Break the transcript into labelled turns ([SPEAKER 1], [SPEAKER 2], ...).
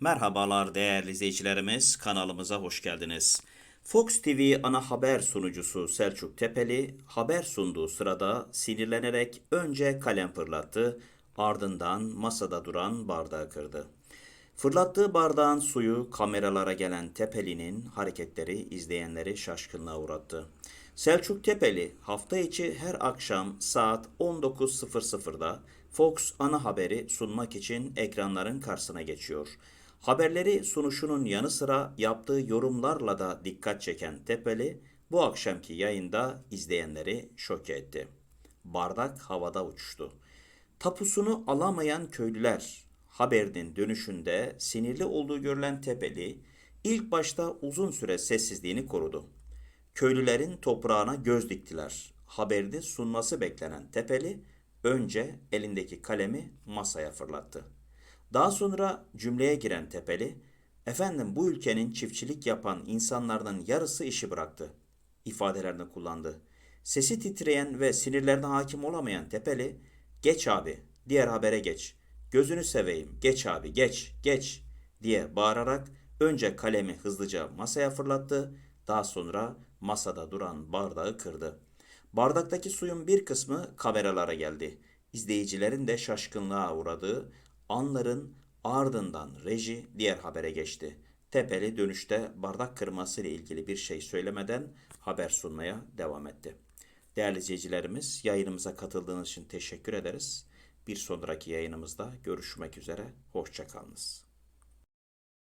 [SPEAKER 1] Merhabalar değerli izleyicilerimiz, kanalımıza hoş geldiniz. Fox TV ana haber sunucusu Selçuk Tepeli haber sunduğu sırada sinirlenerek önce kalem fırlattı, ardından masada duran bardağı kırdı. Fırlattığı bardağın suyu kameralara gelen Tepeli'nin hareketleri izleyenleri şaşkınlığa uğrattı. Selçuk Tepeli hafta içi her akşam saat 19.00'da Fox ana haberi sunmak için ekranların karşısına geçiyor. Haberleri sunuşunun yanı sıra yaptığı yorumlarla da dikkat çeken Tepeli bu akşamki yayında izleyenleri şoke etti. Bardak havada uçuştu. Tapusunu alamayan köylüler haberinin dönüşünde sinirli olduğu görülen Tepeli ilk başta uzun süre sessizliğini korudu. Köylülerin toprağına göz diktiler. Haberde sunması beklenen Tepeli önce elindeki kalemi masaya fırlattı. Daha sonra cümleye giren Tepeli, efendim bu ülkenin çiftçilik yapan insanlardan yarısı işi bıraktı ifadelerini kullandı. Sesi titreyen ve sinirlerine hakim olamayan Tepeli, geç abi, diğer habere geç, gözünü seveyim, geç abi, geç, geç diye bağırarak önce kalemi hızlıca masaya fırlattı, daha sonra masada duran bardağı kırdı. Bardaktaki suyun bir kısmı kameralara geldi. İzleyicilerin de şaşkınlığa uğradığı anların ardından reji diğer habere geçti. Tepeli dönüşte bardak kırması ile ilgili bir şey söylemeden haber sunmaya devam etti. Değerli izleyicilerimiz yayınımıza katıldığınız için teşekkür ederiz. Bir sonraki yayınımızda görüşmek üzere. Hoşçakalınız.